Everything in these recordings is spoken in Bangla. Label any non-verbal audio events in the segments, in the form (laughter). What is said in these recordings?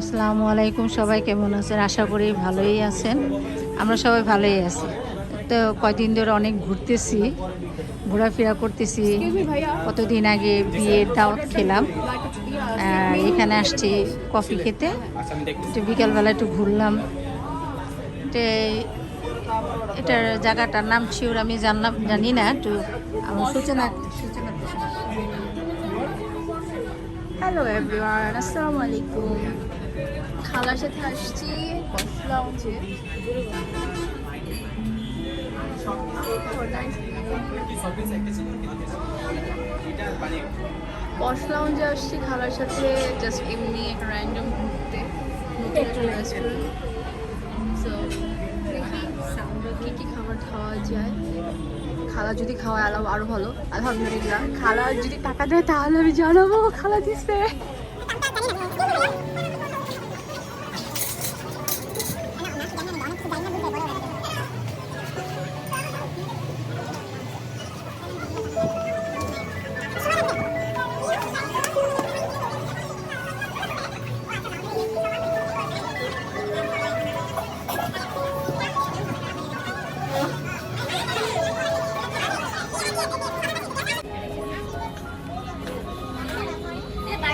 আসসালামু আলাইকুম, সবাই কেমন আছেন? আশা করি ভালোই আছেন। আমরা সবাই ভালোই আছি। তো কয়দিন ধরে অনেক ঘুরতেছি, ঘোরাফেরা করতেছি। কতদিন আগে বিয়ের দাওয়াত খেলাম। এখানে আসছি কফি খেতে। একটু বিকালবেলা একটু ঘুরলাম। তো এটার জায়গাটার নাম শিওর আমি জানলাম, জানি না, একটু আমার সূচনা সূচনা হ্যালো এভরিওয়ান আসসালামু আলাইকুম। খালার সাথে আসছি লাউঞ্জে পশ লাউঞ্জে আসছি খালার সাথে জাস্ট এমনি একটা র্যান্ডম ঘুরতে। সো কী কী খাবার খাওয়া যায়। খালা যদি খাওয়ায় আরও ভালো। আলহামদুলিল্লাহ। খালা যদি টাকা দেয় তাহলে আমি জানাব খালা দিচ্ছে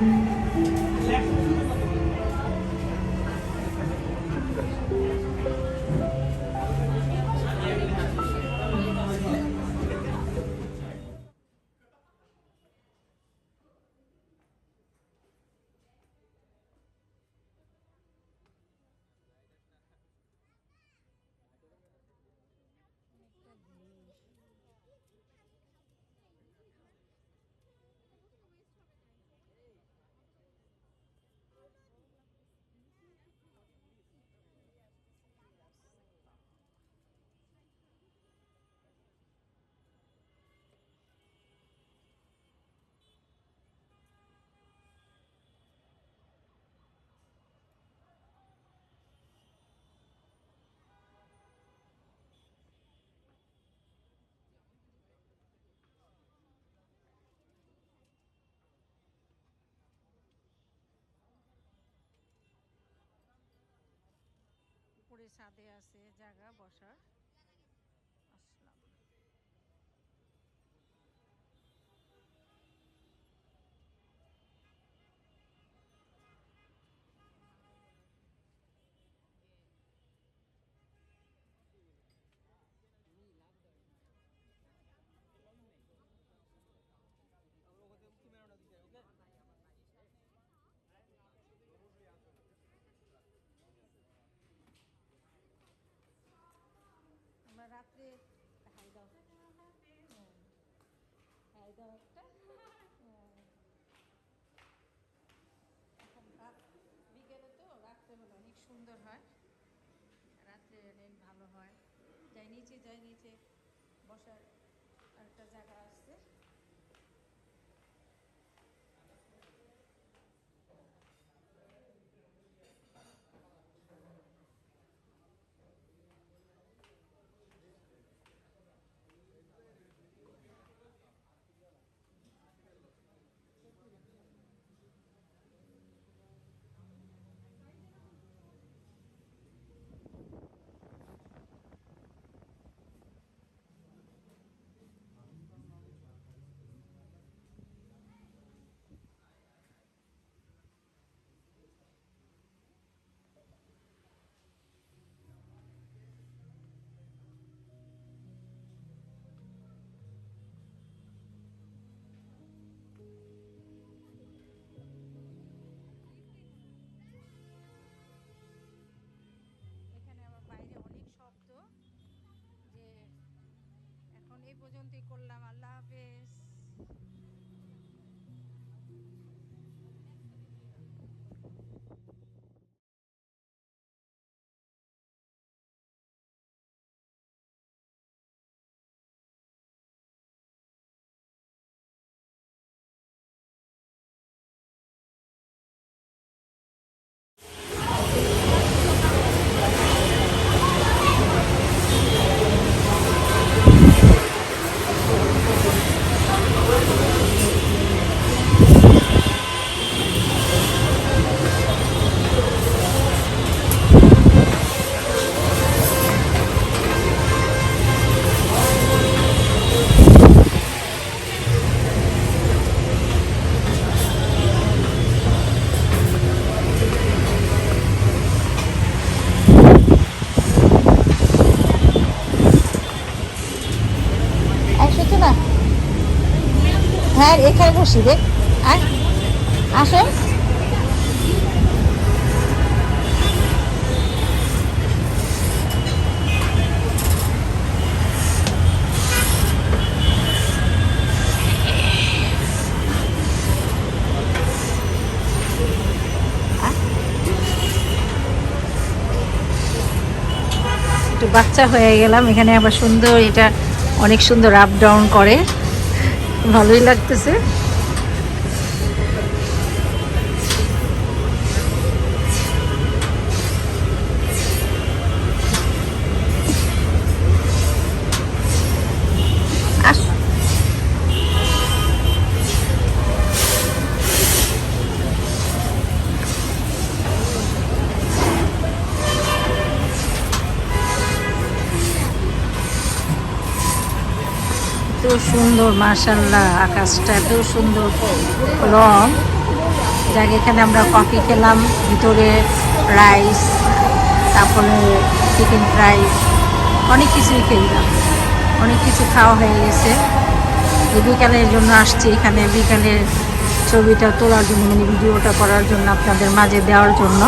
Mm-hmm. ছাদে আছে জায়গা বসার। রাত বিকেলে তো রাত্রে হলো অনেক সুন্দর হয়। রাত্রে রেন ভালো হয়। যাই নিচে যাই নিচে বসার একটা জায়গা আছে এই পর্যন্তই করলাম। আল্লাহ হাফেজ। হ্যাঁ এখানে বসি দেখ আয়, আসো। একটু বাচ্চা হয়ে গেলাম, এখানে আবার সুন্দর এটা অনেক সুন্দর আপ ডাউন করে। ভালোই লাগতেছে। সুন্দর মার্শাল্লাহ আকাশটা এত সুন্দর রং। যাকে, এখানে আমরা কফি খেলাম, ভিতরে রাইস তারপরে চিকেন ফ্রাই অনেক কিছুই খেলাম। অনেক কিছু খাওয়া হয়ে গেছে। বিকালের জন্য আসছি এখানে। বিকালের ছবিটা তোলার জন্য মানে ভিডিওটা করার জন্য আপনাদের মাঝে দেওয়ার জন্য।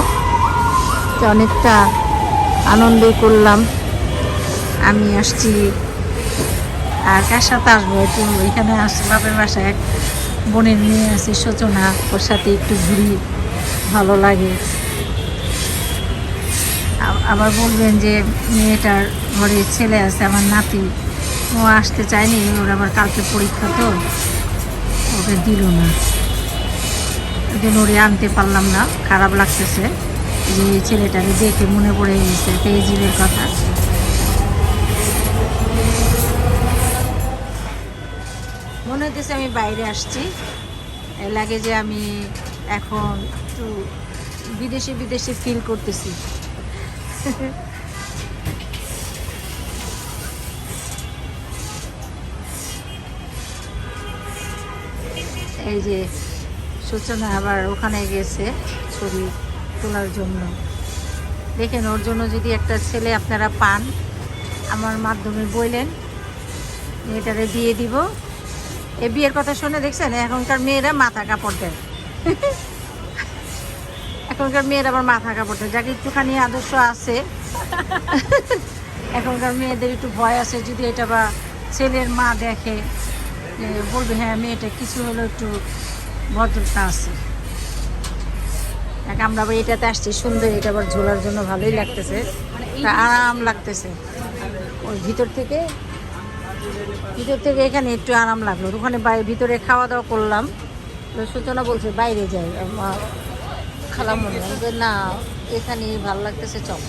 তো অনেকটা আনন্দ করলাম। আমি আসছি আর কার সাথে আসব একটু এখানে আসছে বাপের বাসায়। এক বোনের মেয়ে আছে সূচনা ওর সাথে একটু ঘুরি, ভালো লাগে। আবার বলবেন যে মেয়েটার ঘরে ছেলে আছে, আমার নাতি। ও আসতে চায়নি, ওর আবার কালকে পরীক্ষা তো, ওকে দিল না। ওই জন্য ওরে আনতে পারলাম না, খারাপ লাগতেছে। যে ছেলেটাকে দেখে মনে পড়ে গেছে তেজিবের কথা। হইতেছে আমি বাইরে আসছি। লাগে যে আমি এখন একটু বিদেশে বিদেশে ফিল করতেছি। এই যে সূচনা আবার ওখানে গেছে ছবি তোলার জন্য। দেখেন, ওর জন্য যদি একটা ছেলে আপনারা পান, আমার মাধ্যমে বললেন, মেয়েটারে দিয়ে দিব। এ বিয়ের কথা শুনে দেখছেন এখনকার মেয়েরা মাথা কাপড় দেয়। এখনকার মেয়েরা আবার মাথা কাপড় দেয়। যাকে একটুখানি আদর্শ আছে এখনকার মেয়েদের একটু ভয় আছে যদি এটা বা ছেলের মা দেখে যে বলবে হ্যাঁ মেয়েটা কিছু হলেও একটু ভদ্রতা আছে। দেখ, আমরা আবার এটাতে আসছি সুন্দর এটা আবার ঝোলার জন্য ভালোই লাগতেছে। আরাম লাগতেছে। ওই ভিতর থেকে ভিতর থেকে এখানে একটু আরাম লাগল। ওখানে বাইরে ভিতরে খাওয়া দাওয়া করলাম সূচনা বলছে, বাইরে যাই। খালাম মনে না, এখানে ভালো লাগতেছে, চল।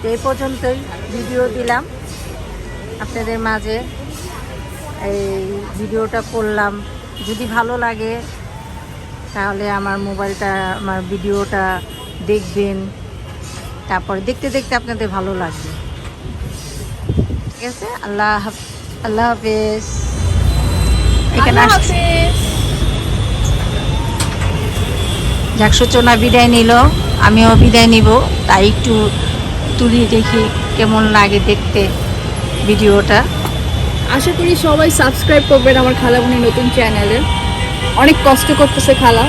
তো এই পর্যন্তই ভিডিও দিলাম। আপনাদের মাঝে এই ভিডিওটা করলাম। যদি ভালো লাগে, তাহলে আমার মোবাইলটা, আমার ভিডিওটা দেখবেন। তারপরে দেখতে দেখতে আপনাদের ভালো লাগবে। ঠিক আছে আল্লাহ আল্লাহ হাফেজ এখানে যাক সূচনা বিদায় নিল। আমিও বিদায় নিব। তাই একটু তুলি দেখি কেমন লাগে দেখতে ভিডিওটা। আশা করি সবাই সাবস্ক্রাইব করবেন আমার খালা খালামুনি নতুন চ্যানেলে। অনেক কষ্ট করতেছে খালা।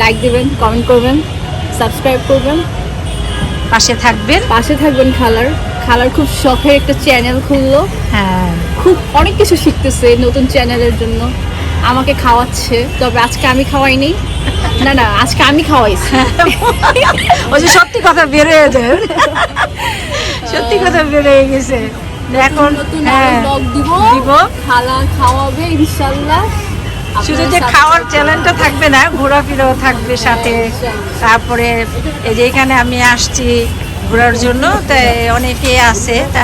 লাইক দেবেন কমেন্ট করবেন সাবস্ক্রাইব করবেন। পাশে থাকবেন। পাশে থাকবেন খালার। খালার খুব শখের একটা চ্যানেল খুললো। হ্যাঁ। খুব অনেক কিছু শিখতেছে নতুন চ্যানেলের জন্য। আমাকে খাওয়াচ্ছে তবে আজকে আমি খাওয়াইনি। না না আজকে আমি খাওয়াইছি। (laughs) ওই যে সত্যি কথা বেরোয় দেয় সত্যি কথা বেরোয় গেছে। এখন নতুন হ্যাঁ ব্লগ দিব। দিব। খালা খাওয়াবে ইনশাল্লাহ। শুধু যে খাওয়ার। চ্যালেঞ্জটা থাকবে না ঘোরাফেরাও থাকবে সাথে। তারপরে এই যে এখানে আমি আসছি ঘোরার জন্য, তাই অনেকে আছে, তা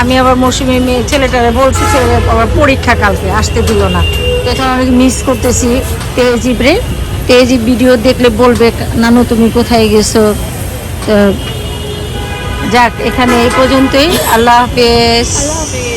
আমি আবার মৌসুমি মেয়ে ছেলেটারে বলছি ছেলে আবার পরীক্ষা কালকে, আসতে দিল না। তো এখন অনেক মিস করতেছি তেজিবরে তেজিব ভিডিও দেখলে বলবে, নানু, তুমি কোথায় গেছো? তো যাক, এখানে এই পর্যন্তই। আল্লাহ হাফেজ। আল্লাহ হাফেজ।